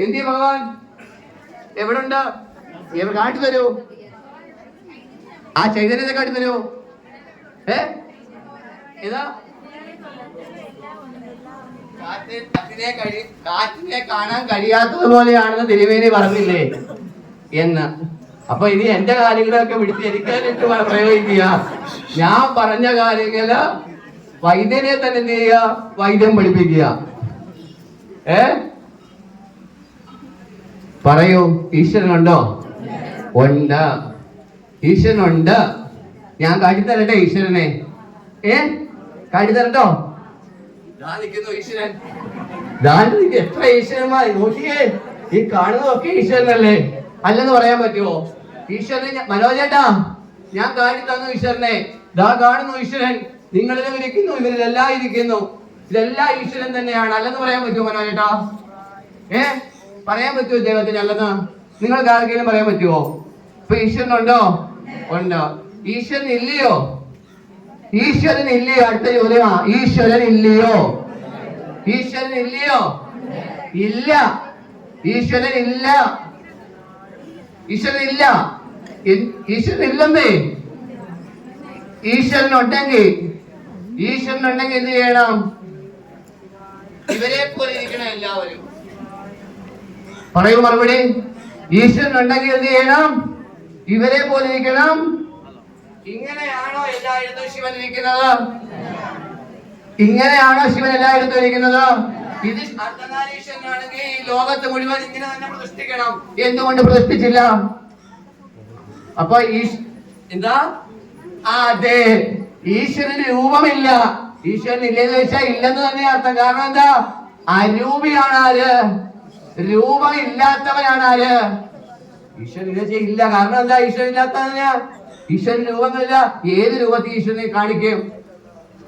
എന്തി ഭഗവാൻ? എവിടുണ്ട്? എവിടെ കാട്ടി തരൂ? ആ ചൈതന്യത്തെ കാട്ടി തരൂ? ഏ? ഏതാ? കാറ്റ് കാറ്റിനെ കാണാൻ കഴിയാത്തത് പോലെയാണെന്ന് തിരുവേനി പറഞ്ഞില്ലേ? എന്ന്. അപ്പൊ ഇനി എന്റെ കാര്യങ്ങളൊക്കെ വിളിച്ച് എനിക്കാനിട്ട് പ്രയോഗിക്കുക. ഞാൻ പറഞ്ഞ കാര്യങ്ങൾ വൈദ്യനെ തന്നെ എന്ത് ചെയ്യുക? വൈദ്യം പഠിപ്പിക്കുക. ഏ? പറയൂ ഈശ്വരനുണ്ടോ? ഉണ്ട്. ഈശ്വരനുണ്ട്. ഞാൻ കാട്ടിത്തരട്ടെ ഈശ്വരനെ? ഏ? കാട്ടിത്തരട്ടോ എത്ര ഈശ്വരന്മാർ നോക്കിയേ ഈ കാണുന്നതൊക്കെ ഈശ്വരനല്ലേ? അല്ലെന്ന് പറയാൻ പറ്റുമോ? ഈശ്വരനെ മനോജേട്ടാ ഞാൻ കാട്ടി തന്നു ഈശ്വരനെ. ദാ കാണുന്നു ഈശ്വരൻ. നിങ്ങളിലും ഇരിക്കുന്നു ഇവരിലെല്ലാം ഇരിക്കുന്നു. ഇതെല്ലാം ഈശ്വരൻ തന്നെയാണ്. അല്ലെന്ന് പറയാൻ പറ്റുമോ മനോജേട്ടാ ഏ? പറയാൻ പറ്റുമോ ദൈവത്തിന് അല്ലെന്ന് നിങ്ങൾക്ക് ആർക്കെങ്കിലും പറയാൻ പറ്റുമോ? ഇപ്പൊ ഈശ്വരനുണ്ടോ? ഉണ്ടോ. ഈശ്വരൻ ഇല്ലയോ ഈശ്വരൻ ഇല്ലയോ അടുത്ത ചോദ്യമാ. ഈശ്വരൻ ഇല്ലയോ ഈശ്വരൻ ഇല്ലയോ ഇല്ല. ഈശ്വരൻ ഇല്ല ഈശ്വരൻ ഇല്ല ഈശ്വരൻ ഇല്ലെന്നേ ഈശ്വരൻ ഉണ്ടെങ്കിൽ ഈശ്വരൻ ഉണ്ടെങ്കിൽ എന്ത് ചെയ്യണം? ഇവരെ പോലെ ഇരിക്കണം എല്ലാവരും. പറയൂ മറുപടി. ഈശ്വരൻ ഉണ്ടെങ്കിൽ എന്ത് ചെയ്യണം? ഇവരെ പോലെ ഇരിക്കണം. ഇങ്ങനെയാണോ എല്ലായിടത്തും ശിവൻ ഇരിക്കുന്നത്? ഇങ്ങനെയാണോ ശിവൻ എല്ലായിടത്തും ഇരിക്കുന്നത്? ഇത് അർദ്ധനാരീശ്വരനാണെങ്കിൽ ഈ ലോകത്ത് മുഴുവൻ ഇങ്ങനെ തന്നെ പ്രതിഷ്ഠിക്കണം. എന്തുകൊണ്ട് പ്രതിഷ്ഠിച്ചില്ല? അപ്പൊ എന്താ? അതെ. ഈശ്വരന് രൂപമില്ല. ഈശ്വരൻ ഇല്ലെന്ന് വെച്ചാൽ ഇല്ലെന്ന് തന്നെ അർത്ഥം. കാരണം എന്താ? അരൂപിയാണ് ആര് രൂപമില്ലാത്തവനാണ് ആര്? ഈശ്വരൻ ഇല്ല കാരണം എന്താ ഈശ്വരൻ ഇല്ലാത്തതിന് ഈശ്വരൻ രൂപങ്ങളില്ല. ഏത് രൂപത്തിൽ ഈശ്വരനെ കാണിക്കും?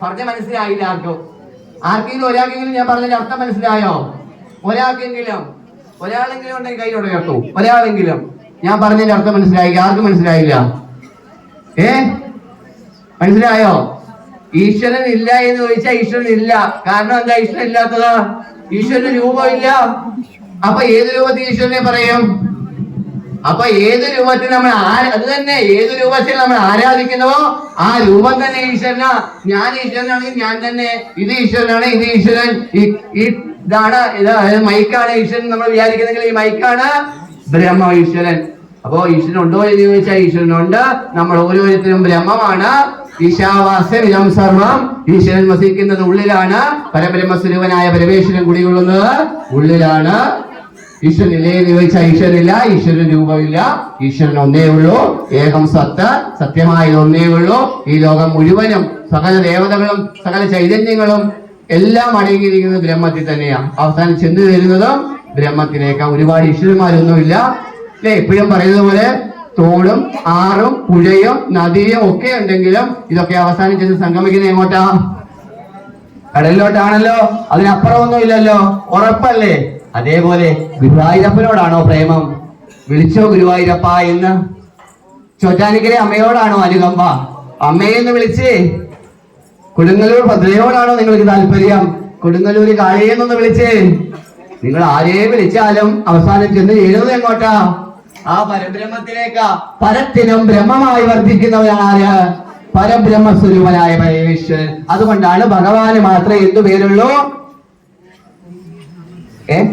പറഞ്ഞ മനസ്സിലായില്ല ആർക്കും. ആർക്കെങ്കിലും ഒരാൾക്കെങ്കിലും ഞാൻ പറഞ്ഞതിന്റെ അർത്ഥം മനസ്സിലായോ? ഒരാൾക്കെങ്കിലും. ഒരാളെങ്കിലും ഉണ്ടെങ്കിൽ കൈ ഉടയർത്തു ഒരാളെങ്കിലും. ഞാൻ പറഞ്ഞതിന്റെ അർത്ഥം മനസ്സിലായി ആർക്കും മനസ്സിലായില്ല. ഏ? മനസ്സിലായോ? ഈശ്വരൻ ഇല്ല എന്ന് ചോദിച്ചാൽ ഈശ്വരൻ ഇല്ല. കാരണം എന്താ ഈശ്വരൻ ഇല്ലാത്തതാ? ഈശ്വരന് രൂപമില്ല. അപ്പൊ ഏത് രൂപത്തിൽ ഈശ്വരനെ പറയും? അപ്പൊ ഏത് രൂപത്തിൽ നമ്മൾ അത് തന്നെ ഏത് രൂപത്തിൽ നമ്മൾ ആരാധിക്കുന്നുവോ ആ രൂപം തന്നെ ഈശ്വരനാ. ഞാൻ ഈശ്വരനാണെങ്കിൽ ഞാൻ തന്നെ. ഇത് ഈശ്വരനാണ് ഇത് ഈശ്വരൻ. ഇതാണ് ഇത് മൈക്കാണ് ഈശ്വരൻ നമ്മൾ വിചാരിക്കുന്നെങ്കിൽ ഈ മൈക്കാണ് ബ്രഹ്മ ഈശ്വരൻ. അപ്പോ ഈശ്വരൻ ഉണ്ടോ എന്ന് ചോദിച്ചാൽ ഈശ്വരനുണ്ട്. നമ്മൾ ഓരോരുത്തരും ബ്രഹ്മമാണ്. ഈശാവാസ്യം ഇതം സർവം. ഈശ്വരൻ വസിക്കുന്നത് ഉള്ളിലാണ് പരബ്രഹ്മസ്വരൂപനായ പരമേശ്വരൻ കുടികൊള്ളുന്നത്. ഉള്ളിലാണ് ഈശ്വരൻ ഇല്ലേ എന്ന് ചോദിച്ചാൽ ഈശ്വരനില്ല ഈശ്വരൻ രൂപമില്ല. ഈശ്വരൻ ഒന്നേ ഉള്ളൂ. ഏകം സത്ത് സത്യമായ ഒന്നേ ഉള്ളൂ. ഈ ലോകം മുഴുവനും സകല ദേവതകളും സകല ചൈതന്യങ്ങളും എല്ലാം അടങ്ങിയിരിക്കുന്നത് ബ്രഹ്മത്തിൽ തന്നെയാണ് അവസാനം ചെന്ന് തരുന്നതും ബ്രഹ്മത്തിലേക്കാ ഒരുപാട് ഈശ്വരന്മാരൊന്നുമില്ല. അല്ലെ എപ്പോഴും പറയുന്നത് പോലെ തോടും ആറും പുഴയും നദിയും ഒക്കെ ഉണ്ടെങ്കിലും ഇതൊക്കെ അവസാനം ചെന്ന് സംഗമിക്കുന്നത് എങ്ങോട്ടാ? കടലിലോട്ടാണല്ലോ. അതിനപ്പുറമൊന്നും ഇല്ലല്ലോ ഉറപ്പല്ലേ? അതേപോലെ ഗുരുവായൂരപ്പനോടാണോ പ്രേമം? വിളിച്ചോ ഗുരുവായൂരപ്പ എന്ന്? ചോറ്റാനിക്കരെ അമ്മയോടാണോ അനുകമ്പ? അമ്മയെന്ന് വിളിച്ച് കൊടുങ്ങല്ലൂർ ഭദ്രയോടാണോ നിങ്ങൾക്ക് താല്പര്യം? കൊടുങ്ങല്ലൂര് കാളിയെന്നൊന്ന് വിളിച്ചേ. നിങ്ങൾ ആരെ വിളിച്ചാലും അവസാനം ചെന്ന് എഴുതുന്നത് എങ്ങോട്ടാ? ആ പരബ്രഹ്മത്തിലേക്ക്. പരത്തിനും ബ്രഹ്മമായി വർദ്ധിക്കുന്നവനാണ് പരബ്രഹ്മ സ്വരൂപനായ പരമേശ്വരൻ. അതുകൊണ്ടാണ് ഭഗവാന് മാത്രമേ എന്തു പേരുള്ളൂ? ഏ?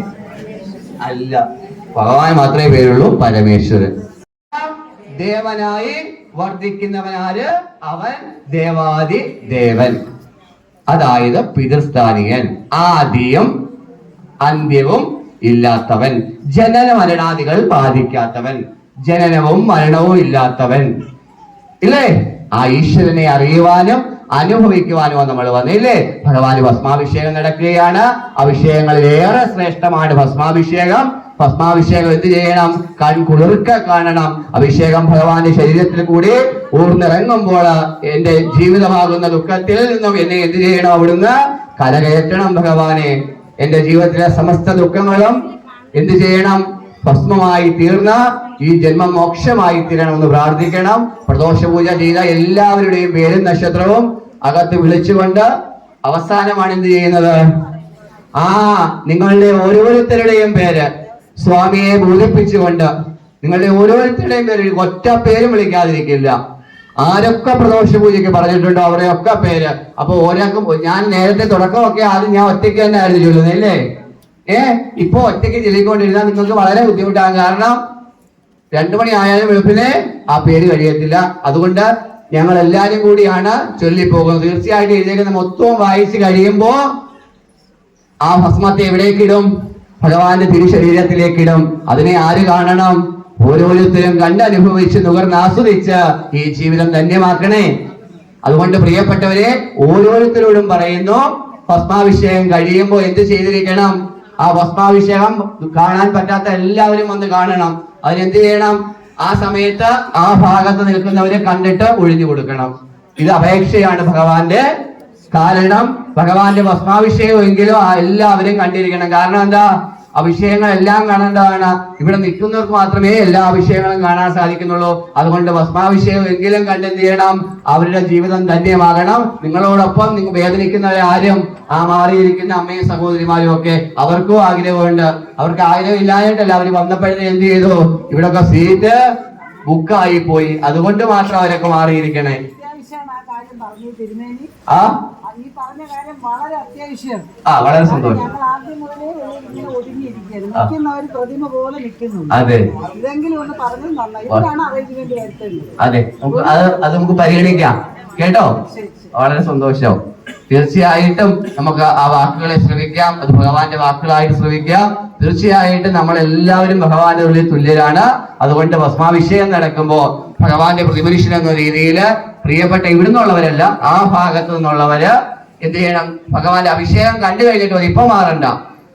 അല്ല. ഭഗവാൻ മാത്രമേ പേരുള്ളൂ പരമേശ്വരൻ. ദേവനായി വർദ്ധിക്കുന്നവനാര് അവൻ ദേവാദി ദേവൻ. അതായത് പിതൃസ്ഥാനികൻ. ആദ്യം അന്ത്യവും ഇല്ലാത്തവൻ. ജനന മരണാദികൾ ബാധിക്കാത്തവൻ. ജനനവും മരണവും ഇല്ലാത്തവൻ. ഇല്ലേ? ആ ഈശ്വരനെ അറിയുവാനും അനുഭവിക്കുവാനുമാണ് നമ്മൾ വന്നില്ലേ? ഭഗവാന് ഭസ്മാഭിഷേകം നടക്കുകയാണ്. അഭിഷേകങ്ങളിൽ ഏറെ ശ്രേഷ്ഠമാണ് ഭസ്മാഭിഷേകം. ഭസ്മാഭിഷേകം എന്ത് ചെയ്യണം? കൺ കുളിർക്ക കാണണം. അഭിഷേകം ഭഗവാന്റെ ശരീരത്തിൽ കൂടി ഊർന്നിറങ്ങുമ്പോൾ എന്റെ ജീവിതമാകുന്ന ദുഃഖത്തിൽ നിന്നും എന്നെ എന്ത് ചെയ്യണം അവിടുന്ന് കരകയറ്റണം ഭഗവാനെ. എന്റെ ജീവിതത്തിലെ സമസ്ത ദുഃഖങ്ങളും എന്ത് ചെയ്യണം? ഭസ്മമായി തീർന്ന ഈ ജന്മം മോക്ഷമായി തീരണമെന്ന് പ്രാർത്ഥിക്കണം. പ്രദോഷ പൂജ ചെയ്ത എല്ലാവരുടെയും പേരും നക്ഷത്രവും അകത്ത് വിളിച്ചുകൊണ്ട് അവസാനമാണ് എന്ത് ചെയ്യുന്നത്? ആ നിങ്ങളുടെ ഓരോരുത്തരുടെയും പേര് സ്വാമിയെ ബോധിപ്പിച്ചുകൊണ്ട് നിങ്ങളുടെ ഓരോരുത്തരുടെയും പേര് ഒറ്റ പേരും വിളിക്കാതിരിക്കില്ല. ആരൊക്കെ പ്രദോഷ പൂജയ്ക്ക് പറഞ്ഞിട്ടുണ്ടോ ഒക്കെ പേര്? അപ്പൊ ഓരോക്കും ഞാൻ നേരത്തെ തുടക്കമൊക്കെ ആദ്യം ഞാൻ ഒറ്റയ്ക്ക് തന്നെ ആയിരുന്നു ചൊല്ലുന്നത് അല്ലേ? ഏ ഇപ്പൊ ഒറ്റയ്ക്ക് ചൊല്ലിക്കൊണ്ടിരുന്നാൽ നിങ്ങൾക്ക് വളരെ ബുദ്ധിമുട്ടാണ്. കാരണം രണ്ടു മണി ആയാലും വെളുപ്പിനെ ആ പേര് കഴിയത്തില്ല. അതുകൊണ്ട് ഞങ്ങൾ എല്ലാരും കൂടിയാണ് ചൊല്ലിപ്പോകുന്നത്. തീർച്ചയായിട്ടും എഴുതിയിരിക്കുന്ന മൊത്തവും വായിച്ചു കഴിയുമ്പോ ആ ഭസ്മത്തെ എവിടേക്കിടും ഭഗവാന്റെ തിരുശരീരത്തിലേക്കിടും. അതിനെ ആര് കാണണം? ഓരോരുത്തരും കണ്ടനുഭവിച്ച് നുകർന്ന് ആസ്വദിച്ച് ഈ ജീവിതം ധന്യമാക്കണേ. അതുകൊണ്ട് പ്രിയപ്പെട്ടവരെ ഓരോരുത്തരോടും പറയുന്നു ഭസ്മാഭിഷേകം കഴിയുമ്പോൾ എന്ത് ചെയ്തിരിക്കണം? ആ ഭസ്മാഭിഷേകം കാണാൻ പറ്റാത്ത എല്ലാവരും വന്ന് കാണണം. അതിനെന്ത് ചെയ്യണം? ആ സമയത്ത് ആ ഭാഗത്ത് നിൽക്കുന്നവരെ കണ്ടിട്ട് ഒഴിഞ്ഞു കൊടുക്കണം. ഇത് അപേക്ഷയാണ് ഭഗവാന്റെ കാരണം. ഭഗവാന്റെ ഭസ്മാഭിഷേകമെങ്കിലും എല്ലാവരും കണ്ടിരിക്കണം. കാരണം എന്താ? അഭിഷേകങ്ങളെല്ലാം കാണേണ്ടതാണ്. ഇവിടെ നിൽക്കുന്നവർക്ക് മാത്രമേ എല്ലാ അഭിഷേകങ്ങളും കാണാൻ സാധിക്കുന്നുള്ളൂ. അതുകൊണ്ട് ഭസ്മാഭിഷേകം എങ്കിലും കണ്ടെന്ത് ചെയ്യണം? അവരുടെ ജീവിതം ധന്യമാകണം. നിങ്ങളോടൊപ്പം നിങ്ങൾ വേദനിക്കുന്നവരെ ആരും ആ മാറിയിരിക്കുന്ന അമ്മയും സഹോദരിമാരും ഒക്കെ അവർക്കും ആഗ്രഹമുണ്ട്. അവർക്ക് ആഗ്രഹം ഇല്ലാഞ്ഞിട്ടല്ല അവർ വന്നപ്പോഴേ എന്ത് ചെയ്തു? ഇവിടൊക്കെ സീറ്റ് ബുക്കായി പോയി. അതുകൊണ്ട് മാത്രം അവരൊക്കെ മാറിയിരിക്കണേ. പറഞ്ഞു തിരുമേനി. ആ? അത് ഈ പറഞ്ഞ കാര്യം വളരെ അത്യാവശ്യം. ആ വളരെ സന്തോഷം. ഞങ്ങൾ ആദ്യം മുതലേ ഒരു പ്രതിമ പോലെ നിൽക്കുന്നു അതെ. ഇതെങ്കിലും ഒന്ന് പറഞ്ഞു നന്നായി. ഇതാണ് അറേഞ്ച്മെന്റ് അതെ. നമുക്ക് അത് അത് നമുക്ക് പരിഗണിക്കാം. കേട്ടോ? വളരെ സന്തോഷം. തീർച്ചയായിട്ടും നമുക്ക് ആ വാക്കുകളെ ശ്രമിക്കാം അത് ഭഗവാന്റെ വാക്കുകളായിട്ട് ശ്രമിക്കാം തീർച്ചയായിട്ടും നമ്മൾ എല്ലാവരും ഭഗവാന്റെ ഉള്ളിൽ തുല്യരാണ്. അതുകൊണ്ട് ഭസ്മാഭിഷേകം നടക്കുമ്പോൾ ഭഗവാന്റെ പ്രതിപുരുഷൻ എന്ന രീതിയിൽ പ്രിയപ്പെട്ട ഇവിടുന്നുള്ളവരല്ല ആ ഭാഗത്തു നിന്നുള്ളവര് എന്ത് ചെയ്യണം? ഭഗവാന്റെ അഭിഷേകം കണ്ടു കഴിഞ്ഞിട്ട് ഇപ്പൊ മാറണ്ട.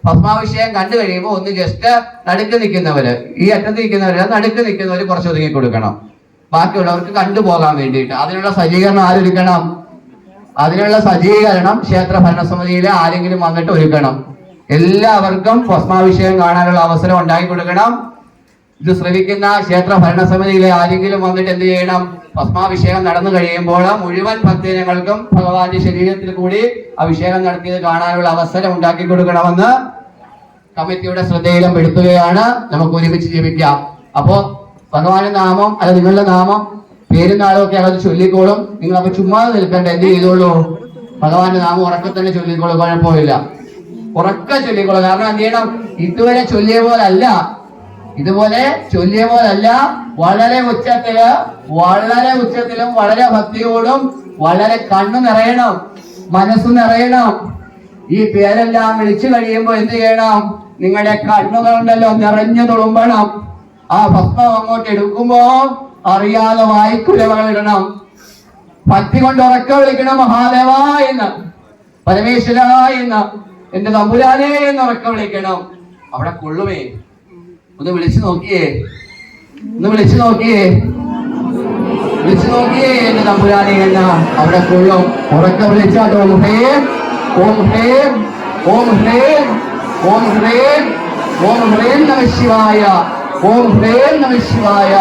ഭസ്മാഭിഷേകം കണ്ടു കഴിയുമ്പോൾ ഒന്ന് ജസ്റ്റ് നടുക്ക് നിൽക്കുന്നവര് ഈ അറ്റത്ത് നിൽക്കുന്നവര് നടുക്ക് നിൽക്കുന്നവര് കുറച്ച് ഒതുങ്ങി കൊടുക്കണം. ബാക്കിയുള്ളവർക്ക് കണ്ടുപോകാൻ വേണ്ടിയിട്ട്. അതിനുള്ള സജ്ജീകരണം ആരൊരുക്കണം? അതിനുള്ള സജ്ജീകരണം ക്ഷേത്ര ഭരണസമിതിയിലെ ആരെങ്കിലും വന്നിട്ട് ഒരുക്കണം. എല്ലാവർക്കും ഭസ്മാഭിഷേകം കാണാനുള്ള അവസരം ഉണ്ടാക്കി കൊടുക്കണം. ഇത് ശ്രമിക്കുന്ന ക്ഷേത്ര ഭരണസമിതിയിലെ ആരെങ്കിലും വന്നിട്ട് എന്ത് ചെയ്യണം? ഭസ്മാഭിഷേകം നടന്നു കഴിയുമ്പോൾ മുഴുവൻ ഭക്തജനങ്ങൾക്കും ഭഗവാന്റെ ശരീരത്തിൽ കൂടി അഭിഷേകം നടത്തിയത് കാണാനുള്ള അവസരം ഉണ്ടാക്കി കൊടുക്കണമെന്ന് കമ്മിറ്റിയുടെ ശ്രദ്ധയിലും പെടുത്തുകയാണ്. നമുക്ക് ഒരുമിച്ച് ജീവിക്കാം. അപ്പോ ഭഗവാന്റെ നാമം അല്ല നിങ്ങളുടെ നാമം പേരും നാളും ഒക്കെ ചൊല്ലിക്കോളും. നിങ്ങൾ അപ്പൊ ചുമ്മാതെ നിൽക്കേണ്ട എന്ത് ചെയ്തോളൂ? ഭഗവാന്റെ നാമം ഉറക്കെ തന്നെ ചൊല്ലിക്കോളൂ കുഴപ്പമില്ല. ഉറക്കെ ചൊല്ലിക്കോളൂ. കാരണം എന്ത് ചെയ്യണം? ഇതുവരെ ചൊല്ലിയ പോലല്ല. ഇതുപോലെ ചൊല്ലിയ പോലല്ല വളരെ ഉച്ചത്തിൽ വളരെ ഉച്ചത്തിലും വളരെ ഭക്തിയോടും വളരെ കണ്ണു നിറയണം മനസ്സ് നിറയണം. ഈ പേരെല്ലാം വിളിച്ചു കഴിയുമ്പോൾ എന്ത് ചെയ്യണം? നിങ്ങളുടെ കണ്ണുകളുണ്ടല്ലോ നിറഞ്ഞു തുളുമ്പണം. ആ ഭസ്മം അങ്ങോട്ട് എടുക്കുമ്പോ അറിയാതെ വായിക്കുലവകൾ ഇടണം. ഭക്തി കൊണ്ട് ഉറക്ക വിളിക്കണം മഹാദേവ എന്ന്. പരമേശ്വര എന്ന്. എന്റെ തമ്പുരാനെ എന്ന് ഉറക്ക വിളിക്കണം. അവിടെ കൊള്ളുമേ. ഒന്ന് വിളിച്ചു നോക്കിയേ. ഒന്ന് വിളിച്ചു നോക്കിയേ. വിളിച്ചു നോക്കിയേ എന്റെ തമ്പുരാനെ എന്ന അവിടെ കൊള്ളും. ഉറക്കെ വിളിച്ചാൽ ഓം ഹ്രേം ഓം ഹ്രേം ഓം ഹ്രേം ഓം ഹ്രേം ഓം ഹ്രേം നമ ശിവായ ഓം ഹ്രേം നമ ശിവായ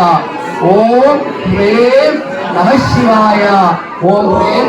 ഓം ഹ്രേം നമ ശിവായ ഓം ഹ്രേം